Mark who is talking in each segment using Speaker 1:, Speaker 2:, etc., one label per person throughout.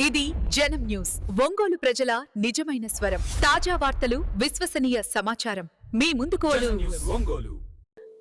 Speaker 1: ఇది జనం న్యూస్. ఒంగోలు ప్రజల నిజమైన స్వరం. తాజా వార్తలు విశ్వసనీయ సమాచారం. మీ ముందుకు
Speaker 2: ఒంగోలు.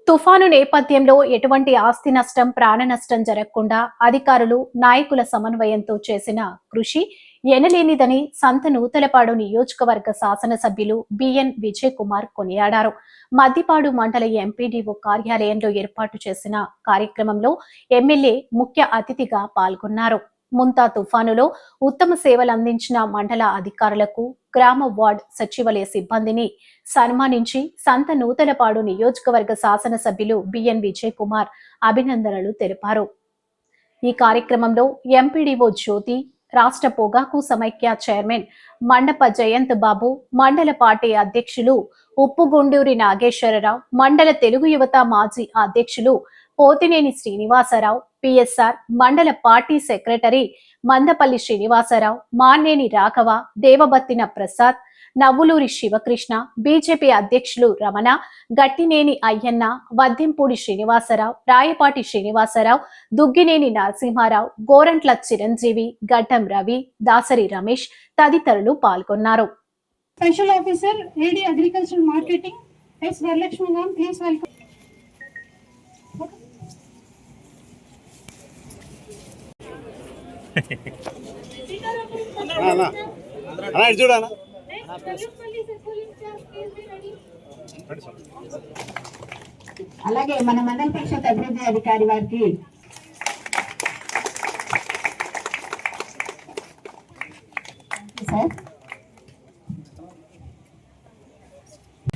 Speaker 3: తుఫాను నేపథ్యంలో ఎటువంటి ఆస్తి నష్టం ప్రాణ నష్టం జరగకుండా అధికారులు నాయకుల సమన్వయంతో చేసిన కృషి ఎనలేనిదని సంత నూతలపాడు నియోజకవర్గ శాసనసభ్యులు బిఎన్ విజయ్ కుమార్ కొనియాడారు. మద్దిపాడు మండల ఎంపీడీఓ కార్యాలయంలో ఏర్పాటు చేసిన కార్యక్రమంలో ఎమ్మెల్యే ముఖ్య అతిథిగా పాల్గొన్నారు. ముంతా తుఫానులో ఉత్తమ సేవలు అందించిన మండల అధికారులకు గ్రామ వార్డ్ సచివాలయ సిబ్బందిని సన్మానించి సంత నూతలపాడు నియోజకవర్గ శాసనసభ్యులు బిఎన్ విజయ్ కుమార్ అభినందనలు తెలిపారు. ఈ కార్యక్రమంలో ఎంపీడీఓ జ్యోతి రాష్ట్ర పొగాకు సమైక్య చైర్మన్ మండప జయంత్ బాబు మండల పార్టీ అధ్యక్షులు ఉప్పుగుండూరి నాగేశ్వరరావు మండల తెలుగు యువత మాజీ అధ్యక్షులు పోతినేని శ్రీనివాసరావు పిఎస్ఆర్ మండల party secretary Mandapalli Srinivasarao Manneni Raghava Devabathina Prasad Navvuluri Sivakrishna BJP అధ్యక్షులు రమణ గట్టినేని అయ్యన్న వద్దింపూడి శ్రీనివాసరావు రాయపాటి శ్రీనివాసరావు దుగ్గినేని నరసింహారావు గోరంట్ల చిరంజీవి గడ్డం రవి దాసరి రమేష్ తదితరులు పాల్గొన్నారు.
Speaker 4: Special officer AD agriculture marketing S Varalakshmi please welcome
Speaker 5: అన్నా ఇటు చూడనా
Speaker 4: అలాగే మన మండల పరిషత్ అభివృద్ధి అధికారి వారికి sir.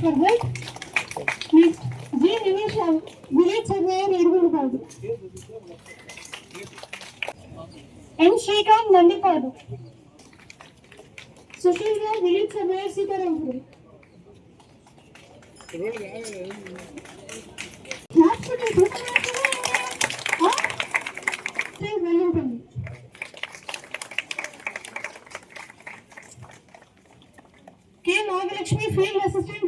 Speaker 4: Next G village surveyor Erugudu కాదు ఎన్ శ్రీకాంత్ నందిపాడు సుశీల్ గారు village surveyor Sitarampur వెళ్ళింపండి K Nagalakshmi field assistant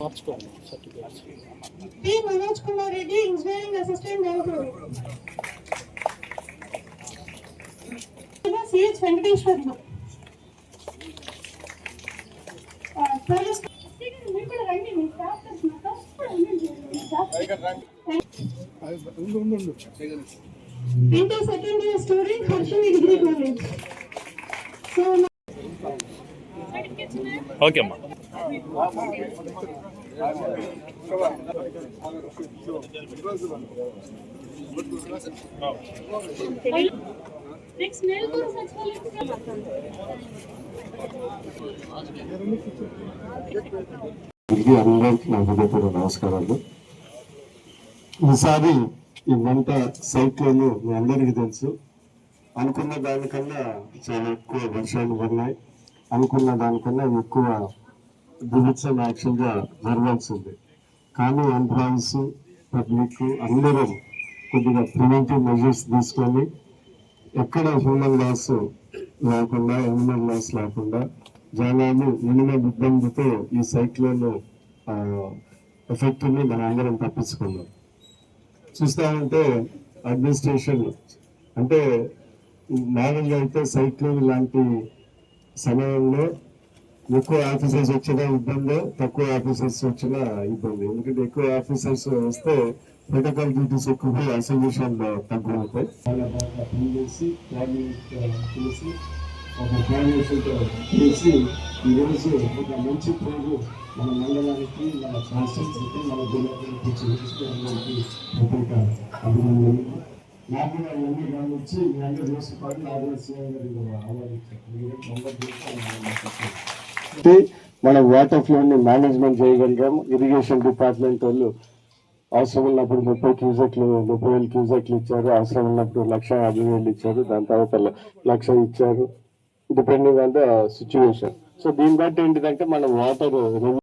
Speaker 4: వెళ్ళింపండి P Manoj Kumar Reddy engineering assistant welfare CH Venkateswarlu. Police మీరు కూడా రండి మీ staff inter second year student Harshini degree college. So
Speaker 2: okay అమ్మా.
Speaker 4: Next Nellore
Speaker 6: తిరిగి అందరికీ నా హృదయపూర్వక నమస్కారాలు. ఈసారి ఈ మంట సైక్లోన్ మీ అందరికీ తెలుసు. అనుకున్న దానికన్నా చాలా ఎక్కువ వర్షాలు పడినాయి. అనుకున్న దానికన్నా ఎక్కువ దివిత్సం యాక్చువల్గా జరగాల్సింది. కానీ ఎంప్లాయీస్ పబ్లిక్ అందరం కొద్దిగా ప్రివెంటివ్ మెజర్స్ తీసుకొని ఎక్కడ హ్యూమన్ లాస్ లేకుండా ఎనిమల్ లాస్ లేకుండా జనాలు మినిమం ఇబ్బందితో ఈ సైక్లోన్ ఎఫెక్ట్ని మనం అందరం తప్పించుకున్నాం. చూస్తామంటే అడ్మినిస్ట్రేషన్ అంటే మామూలుగా అయితే సైక్లోన్ లాంటి సమయంలో ఎక్కువ ఆఫీసర్స్ వచ్చినా ఇబ్బంది తక్కువ ఆఫీసర్స్ వచ్చినా ఇబ్బంది. ఎందుకంటే ఎక్కువ ఆఫీసర్స్ వస్తే ప్రోటోకాల్ డ్యూటీస్ ఎక్కువ అసోసియేషన్ తక్కువ అవుతాయి చాలా బాగా పనిచేసి కోఆర్డినేట్ చేసి uh, ఒక కోఆర్డినేషన్ చేసి ఈరోజు ఒక మంచి పేరు మన మండలానికి మన కాన్స్టిట్యూన్సీకి మన జిల్లాకి చూపించడానికి ప్రత్యేక అభినందనలు. నాకు కూడా ఇవన్నీ గమనించి మీ అందరి చేసి పని నాకు సీఎం గారికి అవార్డు ఇచ్చారు మనం వాటర్ ఫ్లోని మేనేజ్మెంట్ చేయగలిగాము ఇరిగేషన్ డిపార్ట్మెంట్ వాళ్ళు అవసరం ఉన్నప్పుడు ముప్పై క్యూసెక్లు ముప్పై వేలు క్యూసెక్లు ఇచ్చారు. అవసరం ఉన్నప్పుడు లక్ష యాభై వేలు ఇచ్చారు. దాని తర్వాత లక్ష ఇచ్చారు. Depending on the situation so దీన్ని బట్టి ఏంటిదంటే మన వాటర్